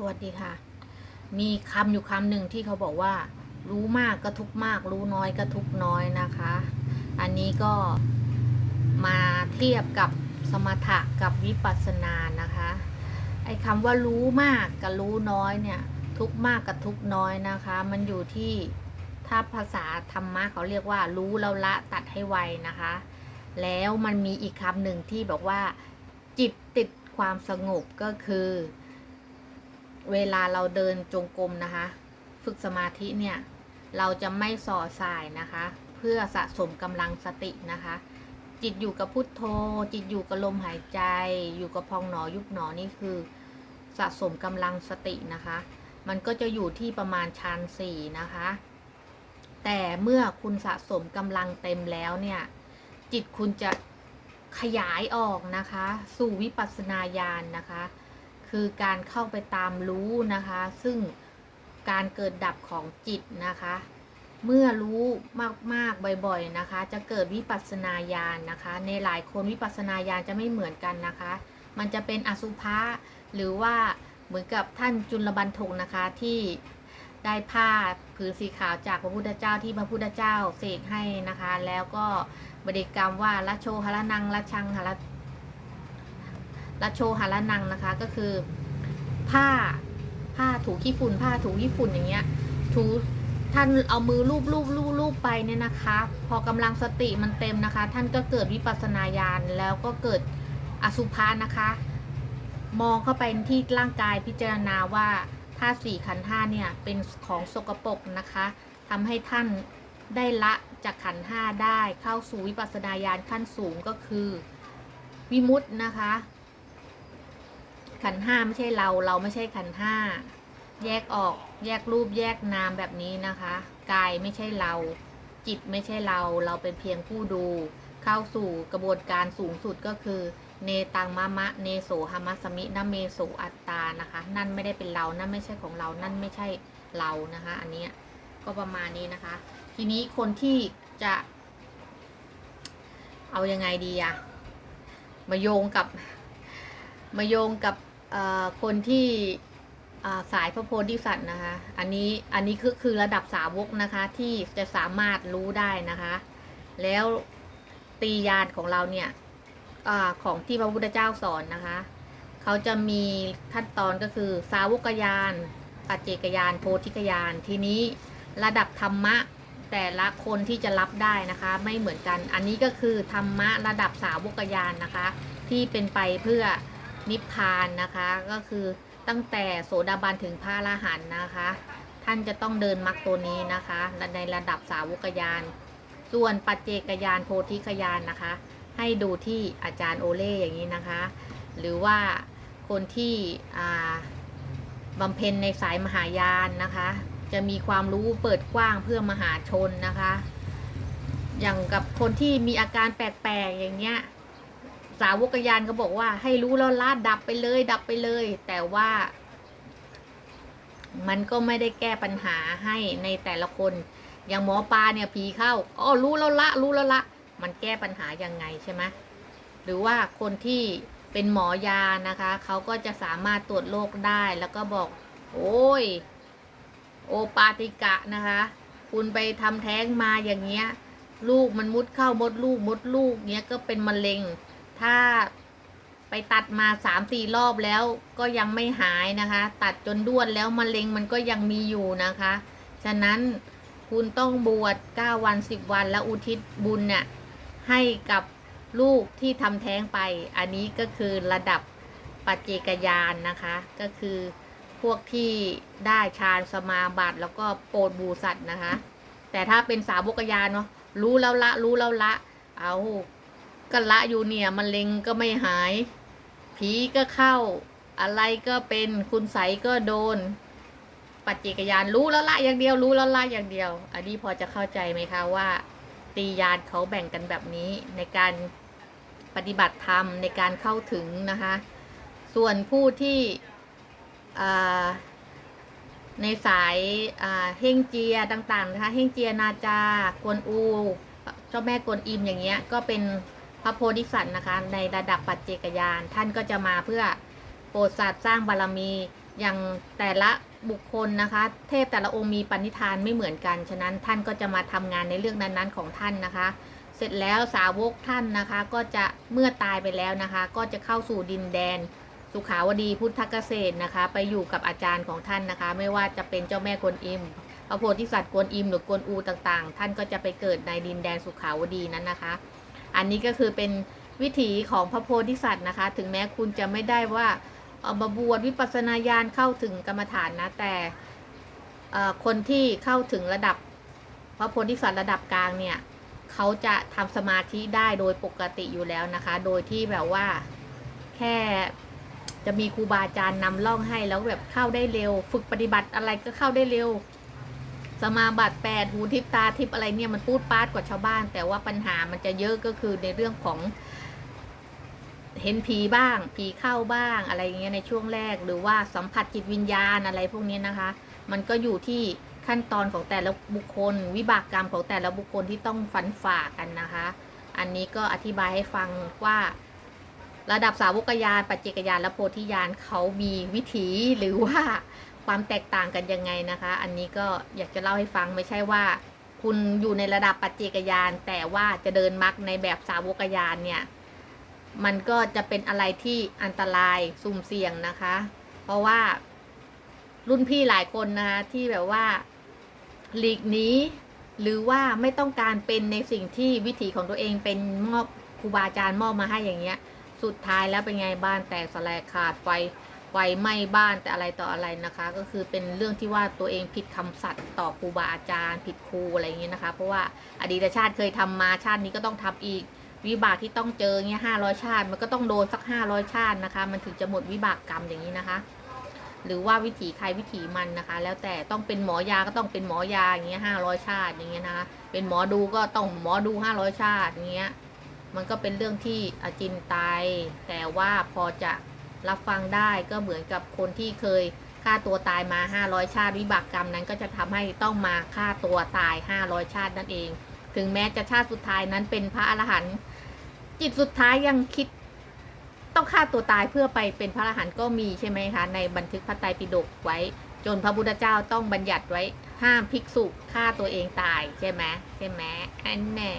สวัสดีค่ะ มีคำอยู่คำหนึ่งที่เขาบอกว่า รู้มากก็ทุกมาก รู้น้อยก็ทุกน้อยนะคะ อันนี้ก็มาเทียบกับสมถะกับวิปัสสนานะคะ ไอ้คำว่ารู้มากกับรู้น้อยเนี่ย ทุกมากกับทุกน้อยนะคะ มันอยู่ที่ถ้าภาษาธรรมะเขาเรียกว่า รู้แล้วละตัดให้ไวนะคะ แล้วมันมีอีกคำหนึ่งที่บอกว่า จิตติดความสงบก็คือ เวลาเราเดินจงกรมนะคะ ฝึกสมาธิเนี่ย เราจะไม่ส่อสายนะคะ เพื่อสะสมกำลังสตินะคะ จิตอยู่กับพุทโธ จิตอยู่กับลมหายใจ อยู่กับพองหนอยุบหนอนี่คือสะสมกำลังสตินะคะ มันก็จะอยู่ที่ประมาณฌานสี่นะคะ แต่เมื่อคุณสะสมกำลังเต็มแล้วเนี่ย จิตคุณจะขยายออกนะคะ สู่วิปัสสนาญาณนะคะ คือการเข้าไปตามรู้นะคะ ซึ่งการเกิดดับของจิตนะคะ เมื่อรู้มากๆบ่อยๆนะคะ จะเกิดวิปัสสนาญาณนะคะ ในหลายคนวิปัสสนาญาณจะไม่เหมือนกันนะคะ มันจะเป็นอสุภะหรือว่าเหมือนกับท่านจุลบันทงนะคะที่ได้ผ้าผืนสีขาวจากพระพุทธเจ้าที่พระพุทธเจ้าเสกให้นะคะ แล้วก็บริกรรมว่าละโชหละนังละชังหละ ละโชหละนังนะคะก็คือ ผ้าผ้าถูขี้ฝุ่น ผ้าถูขี้ฝุ่นอย่างเงี้ย ถูท่านเอามือลูบลูบลูบลูบไปเนี่ยนะคะ พอกำลังสติมันเต็มนะคะ ท่านก็เกิดวิปัสสนาญาณแล้วก็เกิดอสุภานะคะ มองเข้าไปที่ร่างกายพิจารณาว่าธาตุสี่ขันธ์ห้าเนี่ยเป็นของสกปรกนะคะทำให้ท่านได้ละจากขันธ์ห้าได้เข้าสู่วิปัสสนาญาณขั้นสูงก็คือวิมุตตินะคะ ขันห้าไม่ใช่เราเราไม่ใช่ขันห้าแยกออกแยกรูปแยกนามแบบนี้นะคะ กายไม่ใช่เรา จิตไม่ใช่เราเราเป็นเพียงผู้ดู เข้าสู่กระบวนการสูงสุดก็คือ เนตังมะมะเนโสหมัสมินะเมโสอัตตานะคะ นั่นไม่ได้เป็นเรานั่นไม่ใช่ของเรานั่นไม่ใช่เรานะคะ อันนี้ก็ประมาณนี้นะคะ ทีนี้คนที่จะ เอายังไงดีอะมาโยงกับมาโยงกับ คนที่สายพระโพธิสัตว์นะคะ อันนี้อันนี้คือคือระดับสาวกนะคะที่จะสามารถรู้ได้นะคะ แล้วตียานของเราเนี่ยอของที่พระพุทธเจ้าสอนนะคะ เขาจะมีขั้นตอนก็คือสาวกยานปัจเจกยานโพธิกยานทีนี้ระดับธรรมะแต่ละคนที่จะรับได้นะคะ ไม่เหมือนกัน อันนี้ก็คือธรรมะระดับสาวกยานนะคะ ที่เป็นไปเพื่อ นิพพานนะคะ ก็คือตั้งแต่โสดาบันถึงพระอรหันต์นะคะ ท่านจะต้องเดินมรรคตัวนี้นะคะ ในระดับสาวกยาน ส่วนปัจเจกยานโพธิกยานนะคะ ให้ดูที่อาจารย์โอเล่อย่างนี้นะคะ หรือว่าคนที่บำเพ็ญในสายมหายานนะคะ จะมีความรู้เปิดกว้างเพื่อมหาชนนะคะ อย่างกับคนที่มีอาการแปลกๆอย่างเงี้ย สาวกยานก็บอกว่า ให้รู้แล้วละดับไปเลย ดับไปเลย แต่ว่า มันก็ไม่ได้แก้ปัญหาให้ในแต่ละคน อย่างหมอปลาเนี่ยผีเข้าอ๋อรู้แล้วละ รู้แล้วละ มันแก้ปัญหายังไงใช่ไหมหรือว่าคนที่เป็นหมอยานะคะเขาก็จะสามารถตรวจโรคได้แล้วก็บอก โอ้ย โอปาติกะนะคะ คุณไปทำแท้งมาอย่างเงี้ย ลูกมันมุดเข้ามดลูกมดลูกเนี้ยก็เป็นมะเร็ง ถ้าไปตัดมาสามสี่รอบแล้วก็ยังไม่หายนะคะ ตัดจนด้วนแล้วมะเร็งมันก็ยังมีอยู่นะคะ ฉะนั้นคุณต้องบวช9วัน10วันแล้วอุทิศบุญเนี่ยให้กับลูกที่ทำแท้งไป อันนี้ก็คือระดับปัจเจกยานนะคะ ก็คือพวกที่ได้ฌานสมาบัติแล้วก็โปรดบูสัตว์นะคะ แต่ถ้าเป็นสาวกยานเนาะรู้แล้วละรู้แล้วละเอา ก็ละอยู่เนี่ยมะเร็งก็ไม่หาย ผีก็เข้า อะไรก็เป็นคุณใสก็โดน ปัจเจกยานรู้แล้วละอย่างเดียวรู้แล้วละอย่างเดียว อันนี้พอจะเข้าใจไหมคะว่า ตียานเขาแบ่งกันแบบนี้ในการปฏิบัติธรรมในการเข้าถึงนะคะ ส่วนผู้ที่ในสายเฮงเจียต่างๆนะคะเฮงเจียนาจากวนอูเจ้าแม่กวนอิมอย่างเงี้ยก็เป็น พระโพธิสัตว์นะคะ ในระดับปัจเจกยานท่านก็จะมาเพื่อโปรดสัตว์สร้างบารมีอย่างแต่ละบุคคลนะคะ เทพแต่ละองค์มีปณิธานไม่เหมือนกัน ฉะนั้นท่านก็จะมาทำงานในเรื่องนั้นๆของท่านนะคะ เสร็จแล้วสาวกท่านนะคะ ก็จะเมื่อตายไปแล้วนะคะ ก็จะเข้าสู่ดินแดน สุขาวดีพุทธเกษตรนะคะ ไปอยู่กับอาจารย์ของท่านนะคะ ไม่ว่าจะเป็นเจ้าแม่กวนอิมพระโพธิสัตว์กวนอิมหรือกวนอูต่างๆ ท่านก็จะไปเกิดในดินแดนสุขาวดีนั้นนะคะ อันนี้ก็คือเป็นวิถีของพระโพธิสัตว์นะคะ ถึงแม้คุณจะไม่ได้ว่าเอามาบวชวิปัสสนาญาณเข้าถึงกรรมฐานนะ แต่คนที่เข้าถึงระดับพระโพธิสัตว์ระดับกลางเนี่ยเขาจะทำสมาธิได้โดยปกติอยู่แล้วนะคะ โดยที่แบบว่าแค่จะมีครูบาอาจารย์นำล่องให้แล้วแบบเข้าได้เร็ว ฝึกปฏิบัติอะไรก็เข้าได้เร็ว สมาบัติแปดหูทิพตาทิพอะไรเนี่ยมันพูดปาดกว่าชาวบ้าน แต่ว่าปัญหามันจะเยอะก็คือในเรื่องของ เห็นผีบ้าง ผีเข้าบ้างอะไรเงี้ยในช่วงแรก หรือว่าสัมผัสจิตวิญญาณอะไรพวกนี้นะคะ มันก็อยู่ที่ขั้นตอนของแต่ละบุคคล วิบากกรรมของแต่ละบุคคลที่ต้องฟันฝ่ากันนะคะ อันนี้ก็อธิบายให้ฟังว่าระดับสาวกญาณปัจเจกญาณและโพธิญาณเขามีวิถีหรือว่า ความแตกต่างกันยังไงนะคะ อันนี้ก็อยากจะเล่าให้ฟังไม่ใช่ว่า คุณอยู่ในระดับปัจเจกญาณแต่ว่าจะเดินมรรคในแบบสาวกญาณเนี่ย มันก็จะเป็นอะไรที่อันตรายสุ่มเสี่ยงนะคะ เพราะว่ารุ่นพี่หลายคนนะคะที่แบบว่าหลีกนี้ หรือว่าไม่ต้องการเป็นในสิ่งที่วิถีของตัวเองเป็นมอบครูบาอาจารย์มอบมาให้อย่างเงี้ย สุดท้ายแล้วเป็นไงบ้านแตกสลายขาดไฟ ไฟไหม้บ้านแต่อะไรต่ออะไรนะคะ ก็คือเป็นเรื่องที่ว่าตัวเองผิดคำสัตย์ต่อครูบาอาจารย์ ผิดครูอะไรอย่างเงี้ยนะคะ เพราะว่าอดีตชาติเคยทำมาชาตินี้ก็ต้องทำอีกวิบากที่ต้องเจอเงี้ยห้าร้อยชาติ มันก็ต้องโดนสักห้าร้อยชาตินะคะ มันถึงจะหมดวิบากกรรมอย่างนี้นะคะ หรือว่าวิถีใครวิถีมันนะคะ แล้วแต่ต้องเป็นหมอยาก็ต้องเป็นหมอยาอย่างเงี้ยห้าร้อยชาติอย่างเงี้ยนะคะ เป็นหมอดูก็ต้องหมอดูห้าร้อยชาติอย่างเงี้ย มันก็เป็นเรื่องที่อาจินไตายแต่ว่าพอจะ รับฟังได้ก็เหมือนกับคนที่เคยฆ่าตัวตายมา 500 ชาติวิบากกรรมนั้นก็จะทำให้ต้องมาฆ่าตัวตาย 500 ชาตินั่นเอง ถึงแม้จะชาติสุดท้ายนั้นเป็นพระอรหันต์จิตสุดท้ายยังคิดต้องฆ่าตัวตายเพื่อไปเป็นพระอรหันต์ก็มีใช่ไหมคะในบันทึกพระไตรปิฎกไว้ จนพระพุทธเจ้าต้องบัญญัติไว้ห้ามภิกษุฆ่าตัวเองตายใช่ไหมใช่ไหมอันแน่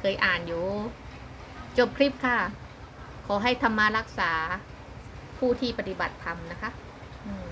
เคยอ่านอยู่ จบคลิปค่ะ ขอให้ธรรมารักษา ผู้ที่ปฏิบัติธรรมนะคะ อืม